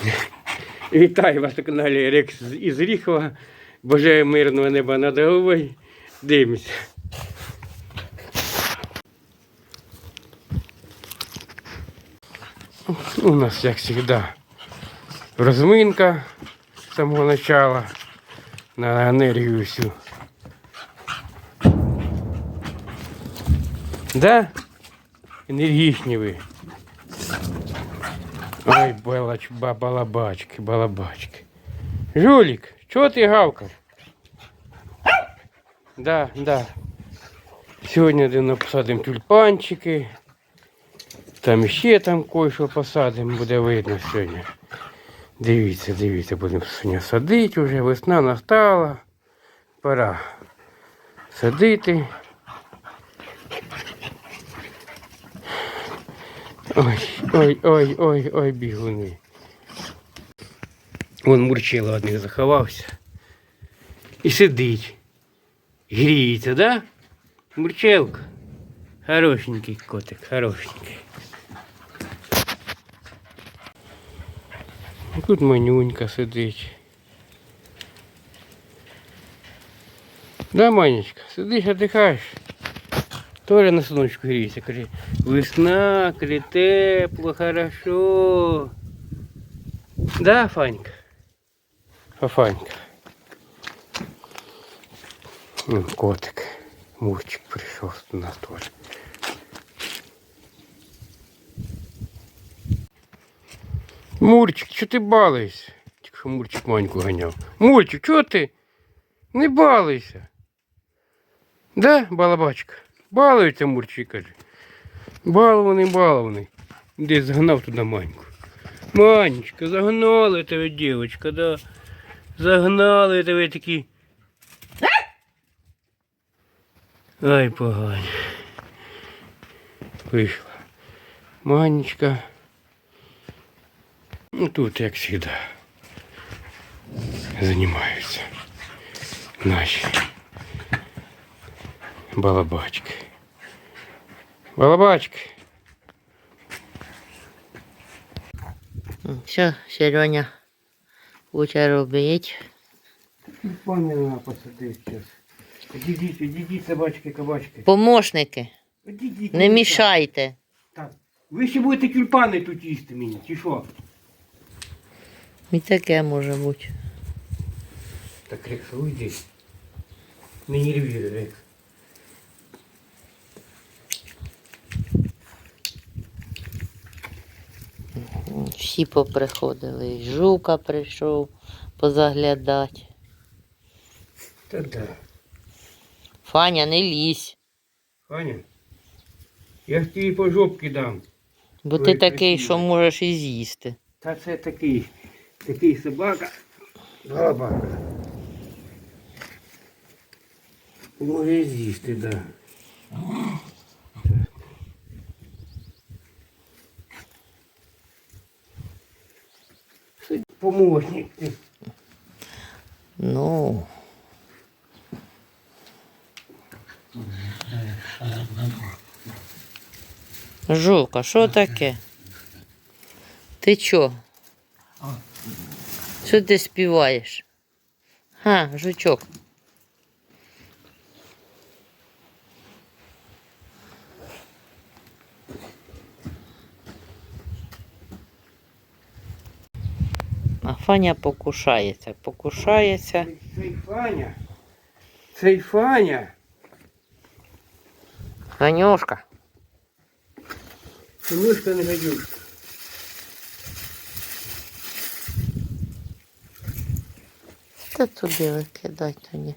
Вітаю вас на каналі Рекс із Ріхова. Бажаю мирного неба над головою. Дивимося. У нас, як завжди, розминка з самого начала на енергію всю. Да? Енергічні ви. Балач, ба, балабачки, балабачки. Жулік, чого ти гавкав? Да, да. Сьогодні один посадимо тюльпанчики. Там ще там кое-що посадимо, буде видно сьогодні. Дивіться, дивіться, будемо сьогодні садити вже, весна настала. Пора садити. Ой, ой, ой, ой, ой, бігуни. Вон мурчило одних заховався. І сидить. Гріється, да? Мурчелка. Хорошенький котик, хорошенький. Тут манюнька сидить. Да, Манечка, сидиш, отдихаєш. Тоже на сонечку гріється, каже, весна, каже, тепло, хорошо. Да, Фанька? Фафанька. М, Котик. Мурчик прийшов до нас теж. Мурчик, що ти балуєшся? Тільки що Мурчик Маньку ганяв. Мурчик, чого ти? Не балуйся. Да, балабачка? Балується Мурчик, каже. Балований, балований. Десь загнав туди Маньку. Манечка, загнали тебе, дівчинка, да. Загнали тебе такі. Ай, погані. Вийшла. Манечка. Ну тут, як завжди, займаються наші балабачки. Балабачки. Все, Сереня хоче робити. Пане на посадив зараз. Одійдіть, одійдіть, собачки, кабачки. Помощники, Одійдіть. не мішайте. Так. Ви ще будете тюльпани тут їсти мені, чи що? І таке може бути. Так, Рекс, уйди. Не нервируй, Рекс. Всі поприходили. І Жука прийшов позаглядати. Та да. Фаня, не лізь, Ханя, я ж тобі по жопки дам. бо Ой, ти такий, красиво. що можеш і з'їсти. Та це такий, такий собака. Собака. Може з'їсти, да. Помощник. Ну. Жука, що таке? Ти чо? Що ти співаєш? Ха, жучок. Фаня покушається, покушається. Цей- Фаня. Цей Фаня. Ганюшка. Ганюшка не гадюшка. Та туди викидай тоді.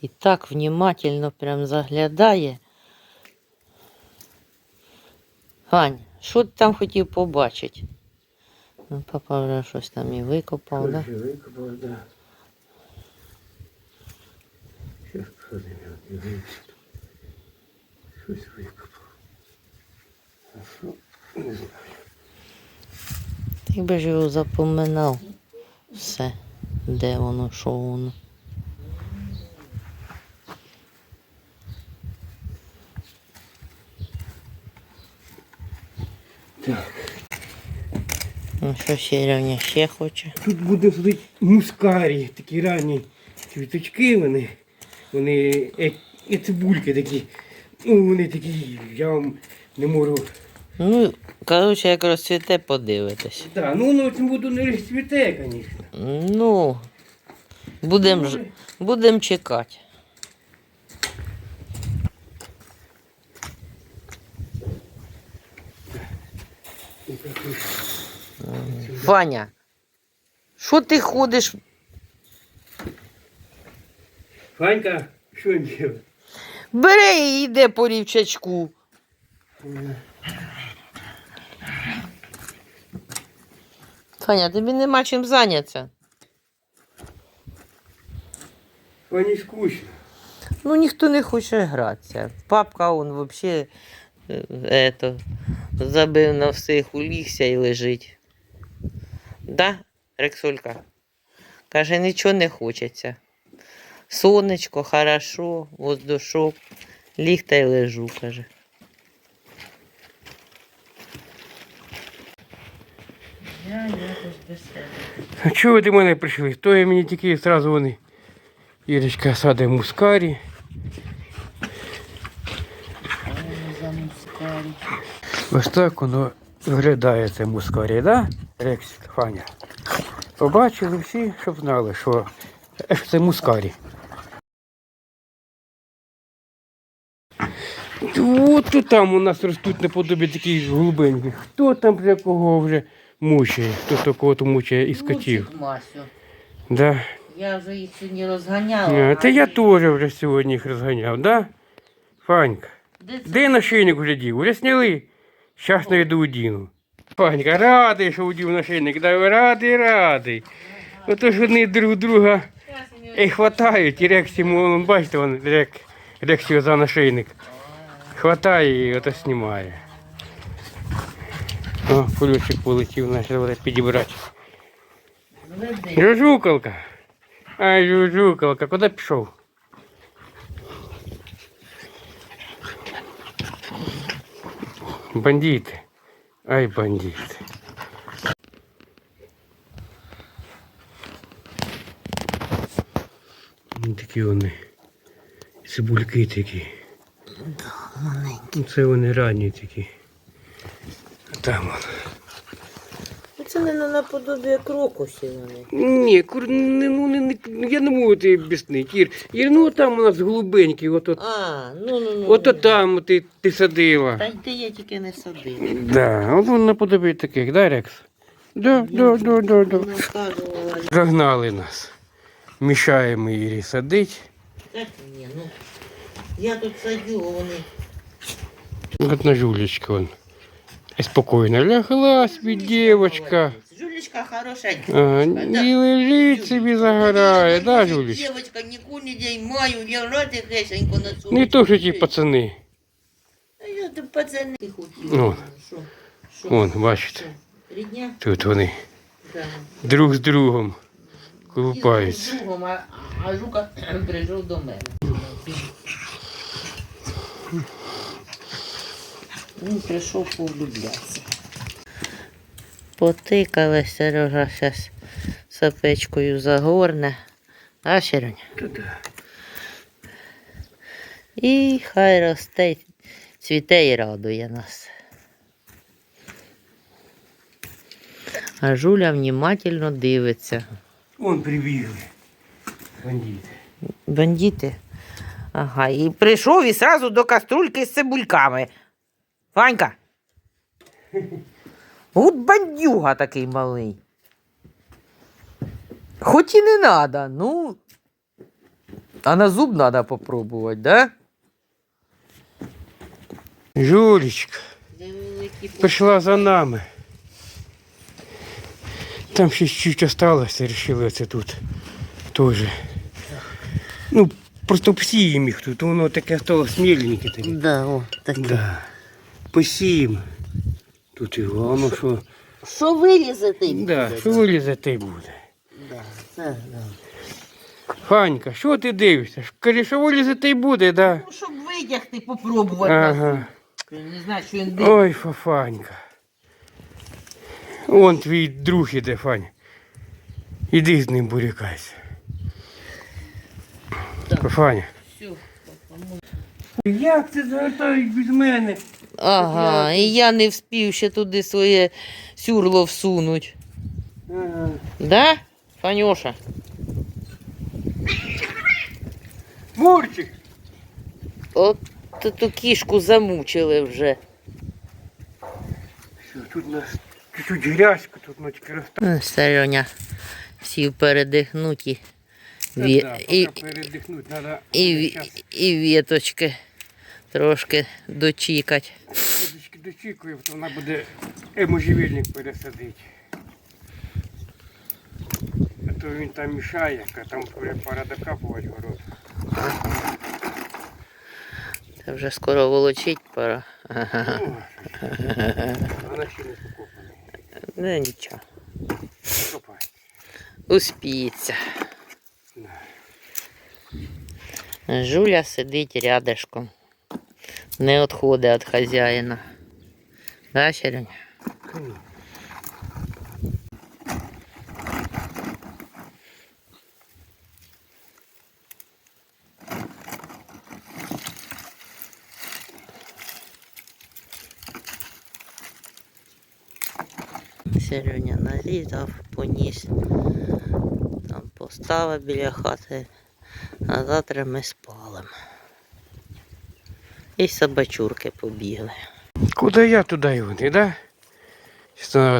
І так внимательно прям заглядає. Вань, що ти там хотів побачити? Ну, папа вже щось там і викопав, да? Короче, викопав, да. Щас Що ти мені? Щось викопав. А що? Не знаю. Якби ж його запоминав все, де воно, що воно. Що Сірівня ще хоче? Тут буде сидіти мускарі, такі ранні квіточки вони. Вони е, і цибульки такі. Ну, вони такі, я вам не можу. Ну, коротше, як розцвіте, подивитись. Так, ну воно цим буду не розцвіте, звісно. Ну, будемо ж будем чекати. Ваня, що ти ходиш? Фанька, що робить? Бери і йде по рівчачку. Фаня, тобі нема чим зайнятися. Фані скучно. Ну, ніхто не хоче гратися. Папка он взагалі забив на всіх, улігся і лежить. Да, Рексулька? Каже, нічого не хочеться. Сонечко, хорошо, воздушок. Ліг та й лежу, каже. Я якось без себе. А чого ви до мене прийшли? То я мені тільки одразу вони. Ірочка саде мускарі. Ось так воно виглядає це мускарі, да? Рексик, Фаня. Побачили всі, щоб знали, що це мускарі. От тут там у нас ростуть наподобі такі голубенькі. Хто там вже кого вже мучає, хто такого то мучає із котів. Да. Я вже їх сьогодні розганяла. А, Та я теж вже сьогодні їх розганяв, да? Фанька, Де де нашийник вже дів? Уже сняли? Щас найду удіну. Фанька, радий, що удів нашийник. Да, радий, радий. Ото ж вони друг друга і хватають, і Рексі, вон, бачите, вон, Рек, Рексі за нашийник. Хватає і ото знімає. О, кульочок полетів, наш треба підібрати. Веди. Жужукалка. Ай, жужукалка, куди пішов? Бандити. Ай, бандити. Ну, Такі вони. Цибульки такі. Ну, Це вони ранні такі. А там воно. Це не наподобі крокусів вони. Ні, кур, не, ну, не, не, я не можу тобі об'яснити. Ір, Ір, ну там у нас голубенький, от, от, А, ну ну ну. от, там ти, ти садила. Та йди я тільки не садив. Да, от воно наподобає таких, да, Рекс? Да, да, да, да, да. Наказувала. Загнали нас. Мішаємо Ірі садить. Так ні, ну. Я тут садю, а вони. От на жулечка вон. І спокійно лягла собі дівочка. Жулечка хорошенька. Ага, Да. і лежить собі загорає, да, Жулечка? Девочка, нікуди не день маю, лежати хресенько на цьому. Не то, що ті пацани. А я тут пацани хотів. Ну. Що? Що? Вон, бачите, Що? Рідня? тут вони Да. друг з другом Із колупаються. другом, а, а жука прийшов до мене. Він прийшов повлюблятися. Потикали Сережа зараз сапечкою загорне. А, Сереня? Та-да. І хай росте, цвіте і радує нас. А Жуля внимательно дивиться. Вон прибігли. Бандити. Бандити. Ага, і прийшов і сразу до каструльки з цибульками. Ванька. От бандюга такий малий. Хоч і не надо, ну. А на зуб надо попробувати, да? Жулечка пішла за нами. Там ще чуть осталося, вирішили це тут теж. Ну, просто посіємо їх тут, воно таке стало сміленьке таке. Да, о, таке. Да. Посіємо. Тут а воно що? Що вилізати? Да, що вилізати буде. Да, це, да. Фанька, що ти дивишся? Кажи, що вилізати й буде, да? Ну, щоб витягти, попробувати. Ага. Не знаю, що він дивиться. Ой, Фафанька. Вон твій друг іде, Фаня. Іди з ним бурякайся. Фафаня. Всю. Як ти завертаєш без мене? Ага, і я не вспів ще туди своє сюрло всунуть. Ага. Да, Фанюша? Мурчик! От ту кішку замучили вже. Все, тут у нас чуть-чуть грязько, тут ну, тільки розтав. Сереня сів передихнути. Ві... Да, І, поки передихнути треба. і, і віточки трошки дочікати. Водички дочікує, то вона буде еможевільник пересадити. А то він там мішає, а там пора докапувати город. Це вже скоро волочить пора. Ага. Ну, вона ще не покопана. Не нічого. Копай. Успіється. Жуля сидить рядышком. Не відходить від хазяїна. Да, Сереня? Сереня нарізав, поніс. Там поставив біля хати, а завтра ми спалимо. І собачурки побігли. Куди я, туди і вони, да?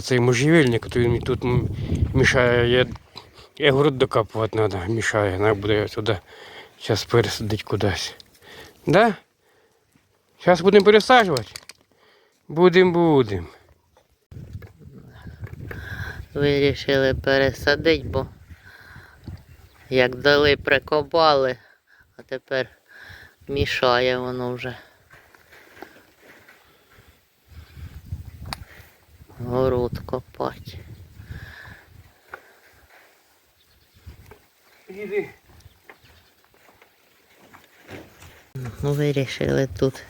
Цей можжевельник, то він мені тут мішає. Я, я город докапувати треба, мішає, треба буде туди. Зараз пересадити кудись. Да? Зараз будемо пересаджувати? Будемо, будемо. Вирішили пересадити, бо як дали прикопали, а тепер мішає воно вже. Город копати. Іди. Ну, вирішили тут.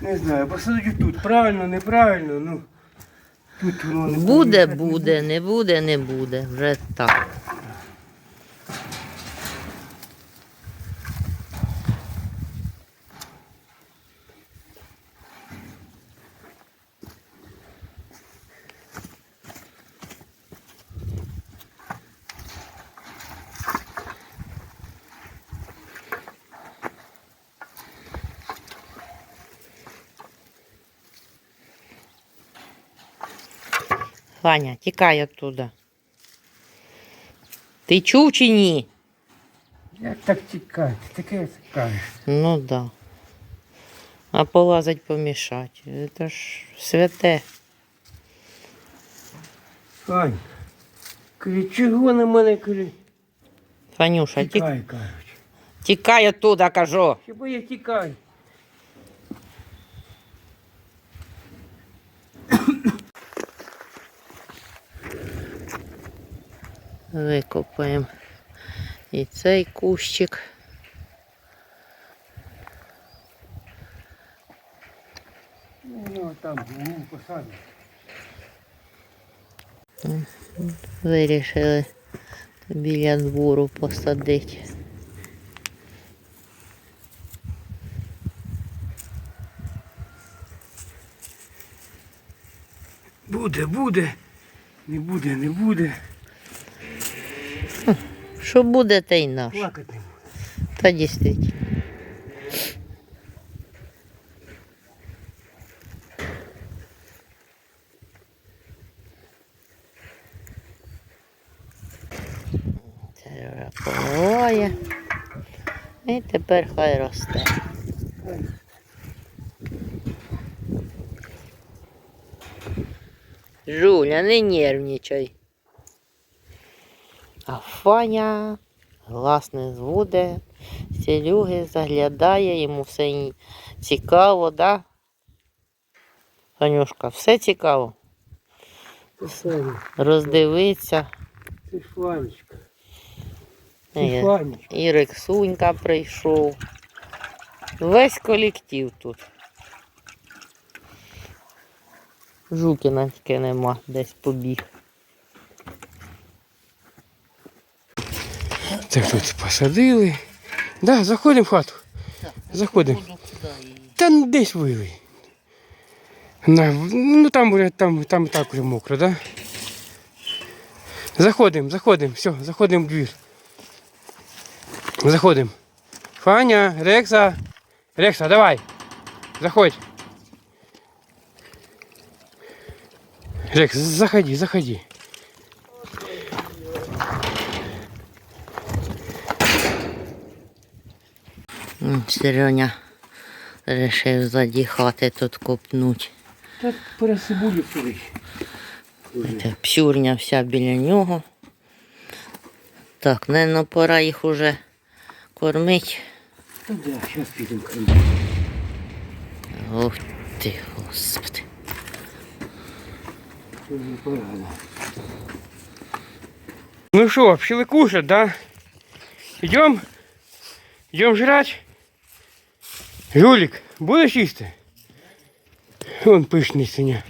Не знаю, посадити тут. Правильно, неправильно, ну. Тут воно не Буде, буде, не буде, не буде. Вже так. Ваня, тікай оттуда. Ти чув чи ні? Як так тікати? Таке цікаве. Ну да. А полазить помішати. Це ж святе. Ань, кажи, чого на мене кажи? Фанюша, тік... Тікай, кажуть. тікай оттуда, кажу. Хіба я тікаю? Викопаємо і цей кущик. Ну, там, посадимо. Вирішили біля двору посадити. Буде, буде. Не буде, не буде. Що буде, те й наш. Плакати. Та дійсно. Поливає. І тепер хай росте. Жуля, не нервничай. А Фаня глас не звуде, Сереги заглядає, йому все цікаво, да? Танюшка, все цікаво. Роздивиться. ти ж Ванечка. І, Ти і Рексунька прийшов. Весь колектив тут. Жукіна тільки нема, десь побіг. Так тут посадили. Да, заходимо в хату. Заходимо. Та десь вили. Ну там там, там так вже мокро, да? Заходимо, заходимо, все, заходимо в двір. Заходимо. Фаня, Рекса. Рекса, давай. Заходь. Рекс, заходи, заходи. Сереня вирішив заді хати тут копнуть. Та пересибулю сюди. Та Псюрня вся біля нього. Так, наверное, пора їх уже кормить. Та да, зараз підемо крім. Ох ти, господи. Ну что, пчелы кушать, да? Идем? Идем жрать? Жулик, будешь їсти? Он пишний синя.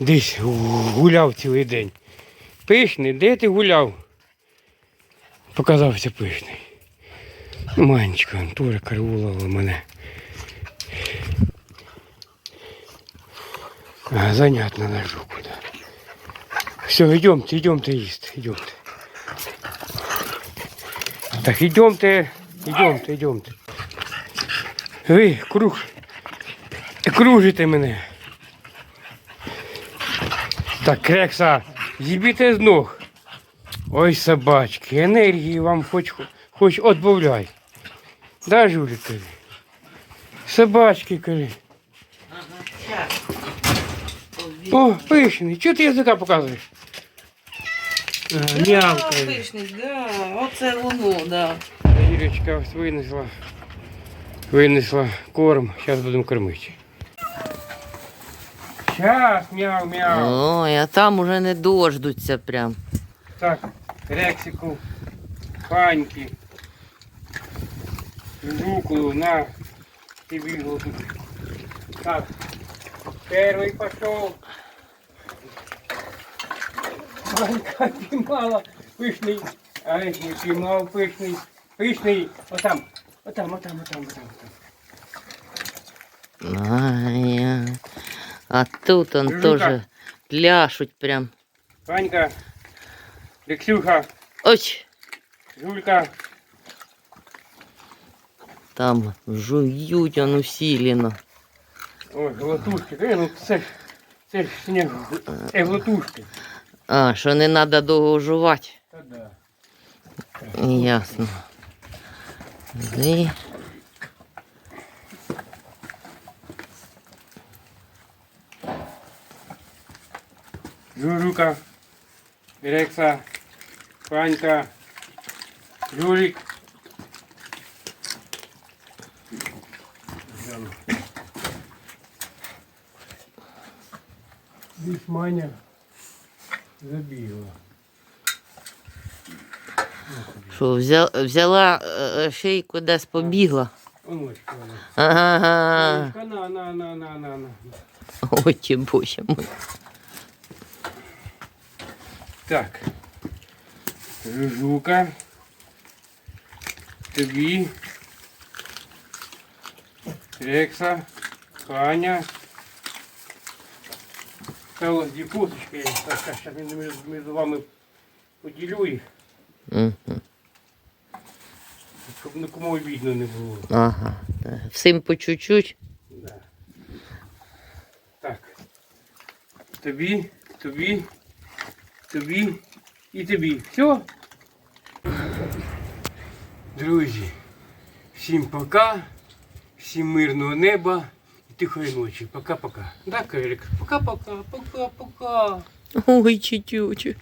Десь гу- гуляв цілий день. Пишний, де ти гуляв? Показався пишний. Манечка, он теж караулила мене. А, занятно на жуку, да. Все, идемте, идемте есть, идемте. Так, идемте, идемте, идемте. Ви, круг, кружите мене. Так, крекса, зібіте з ног. Ой, собачки, енергії вам хоч, хоч отбавляй. Да, Жулик, кажи? Собачки, кажи. О, пишний, чого ти язика показуєш? А, Мявкає. Пишний, да, оце воно, да. Юрочка ось винесла. Винесла корм. Зараз будемо кормити. Щас, мяу, мяу. Ой, а там уже не дождуться прям. Так, рексику, паньки, жуку, на, ти бігла тут. Так, перший пішов. Панька піймала, пишний, ай, не піймав пишний, пишний, отам, отам, отам, отам, отам, отам. Ай, а. а тут он Жука. тоже пляшуть прям. Панька, Рексюха, Ось, Жулька, там жують он усилено. ой, глотушки, е, ну це ж, це ж сніг, глотушки. А, що не треба довго жувати. Та да. Ясно. І... Жужука, Рекса, Панька, Жулик. Десь Маня забігла. Що, взяла, взяла е, шийку десь побігла. Оночка вона. Ага. Оночка, на, на, на, на, на, на. Ой, ті боже мой. Так. Жужука. Тобі. Рекса. Паня. Та ось дві я Так, зараз між, між вами поділю їх, Мгм. Щоб нікому видно не було. Ага. Всім по чуть-чуть. Да. Так. Тобі, тобі, тобі і тобі. Все. Друзі, всім пока, всім мирного неба і тихої ночі. Пока-пока. Да, Кирик? Пока-пока, пока-пока. Ой, чуть-чуть.